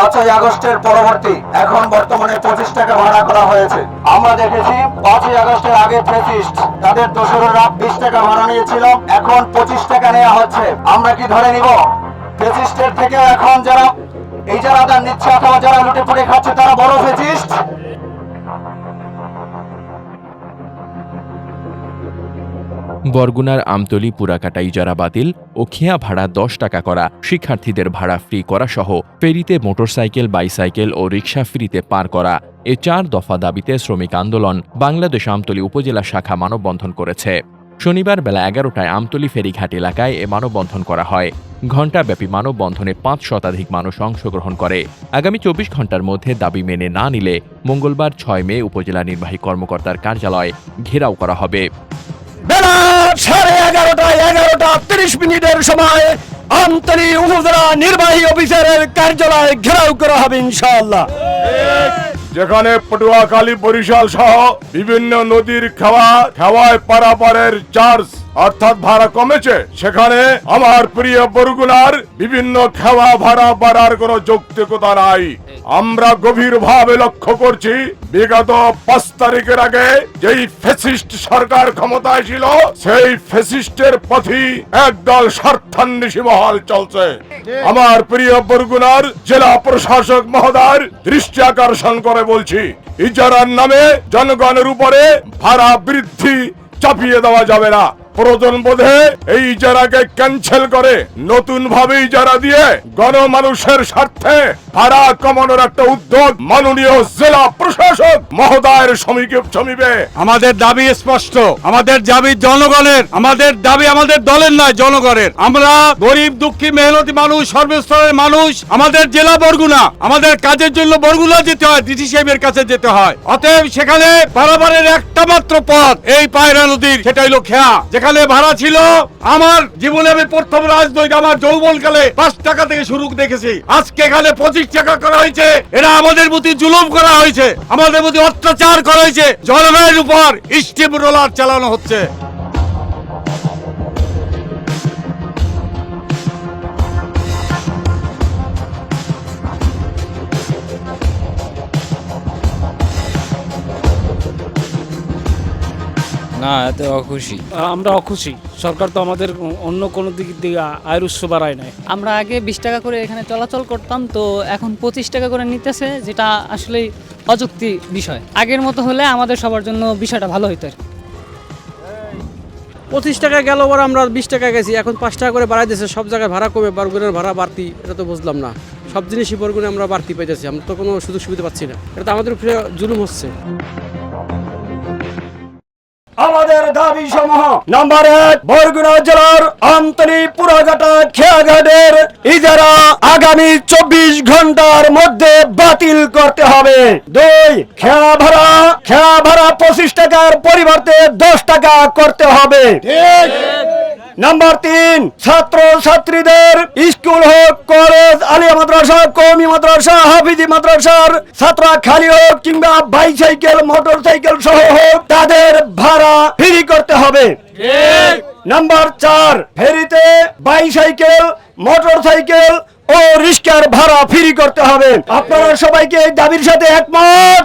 পাঁচই আগস্টের পরবর্তী এখন বর্তমানে পঁচিশ টাকা ভাড়া করা হয়েছে। আমরা দেখেছি পাঁচই আগস্টের আগে ফেসিস্ট তাদের দোসররা বিশ টাকা ভাড়া নিয়েছিল, এখন পঁচিশ টাকা নেওয়া হচ্ছে। আমরা কি ধরে নিব? ফেসিস্টের থেকে এখন যারা, এই যারা নিচ্ছে অথবা যারা লুটে পুড়ে খাচ্ছে বরগুনার আমতলি পুরাকাটা ইজারা বাতিল ও খেয়া ভাড়া দশ টাকা করা। শিক্ষার্থীদের ভাড়া ফ্রি করা সহ ফেরিতে মোটরসাইকেল, বাইসাইকেল ও রিকশা ফ্রিতে পার করা এ চার দফা দাবিতে শ্রমিক আন্দোলন বাংলাদেশ আমতলি উপজেলা শাখা মানববন্ধন করেছে। শনিবার বেলা এগারোটায় আমতলি ফেরিঘাট এলাকায় এ মানববন্ধন করা হয়। ঘণ্টাব্যাপী মানববন্ধনে পাঁচ শতাধিক মানুষ অংশগ্রহণ করে। আগামী চব্বিশ ঘণ্টার মধ্যে দাবি মেনে না নিলে মঙ্গলবার ছয় মে উপজেলা নির্বাহী কর্মকর্তার কার্যালয় ঘেরাও করা হবে। বেলা সাড়ে এগারোটা এগারোটা তিরিশ মিনিটের সময় আমতলি উপজেলা নির্বাহী অফিসারের কার্যালয় ঘেরাও করা হবে ইনশাআল্লাহ। যেখানে পটুয়াখালী বরিশাল সহ বিভিন্ন নদীর খাওয়া খাওয়ায় পারাপারের চার্জ অর্থাৎ ভাড়া কমেছে। সেখানে আমার প্রিয় বরগুনার বিভিন্ন খাওয়া ভাড়া বাড়ার কোনো যৌক্তিকতা নাই। আমরা গভীর ভাবে লক্ষ্য করছি, বিগত পাঁচ তারিখের আগে যেই ফেসিস্ট সরকার ক্ষমতায় ছিল, সেই ফেসিস্টের পথই একদল স্বার্থান্বেষী মহল চলছে। আমার প্রিয় বরগুনার জেলা প্রশাসক মহোদয় দৃষ্টি আকর্ষণ করে বলছি, ইজারার নামে জনগণের উপরে ভাড়া বৃদ্ধি চাপিয়ে দেওয়া যাবে না। প্রয়োজন বোধে এই ইজারাকে ক্যান্সেল করে নতুন ভাবে ইজারা দিয়ে গণমানুষের স্বার্থে ভাড়া কমানোর একটা উদ্যোগ মাননীয় জেলা প্রশাসক মহোদয়ের সমীকে সমীপে আমাদের দাবি স্পষ্ট। আমাদের দাবি জনগণের। আমাদের দাবি আমাদের দলের নয়, জনগণের। আমরা গরিব, দুঃখী, মেহনতি মানুষ, সর্বস্তরের মানুষ। আমাদের জেলা বরগুনা। আমাদের কাজের জন্য বরগুনা যেতে হয়, ডিসি সাহেবের কাছে যেতে হয়। অতএব সেখানে পারাবারের একটা মাত্র পথ, এই পায়রা নদীর সেটা খেয়া। যেখানে ভাড়া ছিল, আমার জীবনে আমি প্রথম রাজনৈতিক, আমার যৌবনকালে পাঁচ টাকা থেকে শুরু দেখেছি। আজকে এখানে পঁচিশ টাকা করা হয়েছে। এরা আমাদের প্রতি জুলুম করা হয়েছে। আমাদের প্রতি অত্যাচার করা হয়েছে। জলবায়ুর উপর স্টিম রোলার চালানো হচ্ছে। না এতে অখুশি। আমরা অখুশি। সরকার তো আমাদের অন্য কোনো দিক দিয়ে আয়ের উৎস বাড়ায় নাই। আমরা আগে বিশ টাকা করে এখানে চলাচল করতাম তো এখন পঁচিশ টাকা করে নিতেছে যেটা আসলেই অযুক্তি বিষয়। আগের মতো হলে আমাদের সবার জন্য বিষয়টা ভালো হইতো আর পঁচিশ টাকা গেল ওরা আমরা বিশ টাকা গেছি এখন পাঁচ টাকা করে বাড়াই দিয়েছে সব জায়গায় ভাড়া কমে বরগুনের ভাড়া বাড়তি এটা তো বুঝলাম না। সব জিনিসই বরগুনে আমরা বাড়তি পাইতেছি আমরা তো কোনো সুযোগ সুবিধা পাচ্ছি না। এটা তো আমাদের উপরে জুলুম হচ্ছে। আমাদের দাবি সমূহ নাম্বার এক বরগুনা জেলার আমতলি পুরাঘাটা খেয়াঘাটের ইজারা আগামী চব্বিশ ঘণ্টার মধ্যে বাতিল করতে হবে। দুই খেয়া ভাড়া খেয়া ভাড়া পঁচিশ টাকার পরিবর্তে দশ টাকা করতে হবে। নাম্বার তিন ছাত্র ছাত্রীদের স্কুল হোক কলেজ আলিয়া মাদ্রাসা কৌমি মাদ্রাসা হাফিজি মাদ্রাসার ছাত্র খালি হোক কিংবা বাইসাইকেল মোটর সাইকেল সহ হোক তাদের হবে। নাম্বার চার ফেরিতে বাইসাইকেল মোটর সাইকেল ও রিক্সার ভাড়া ফ্রি করতে হবে। আপনারা সবাইকে এই দাবির সাথে একমত।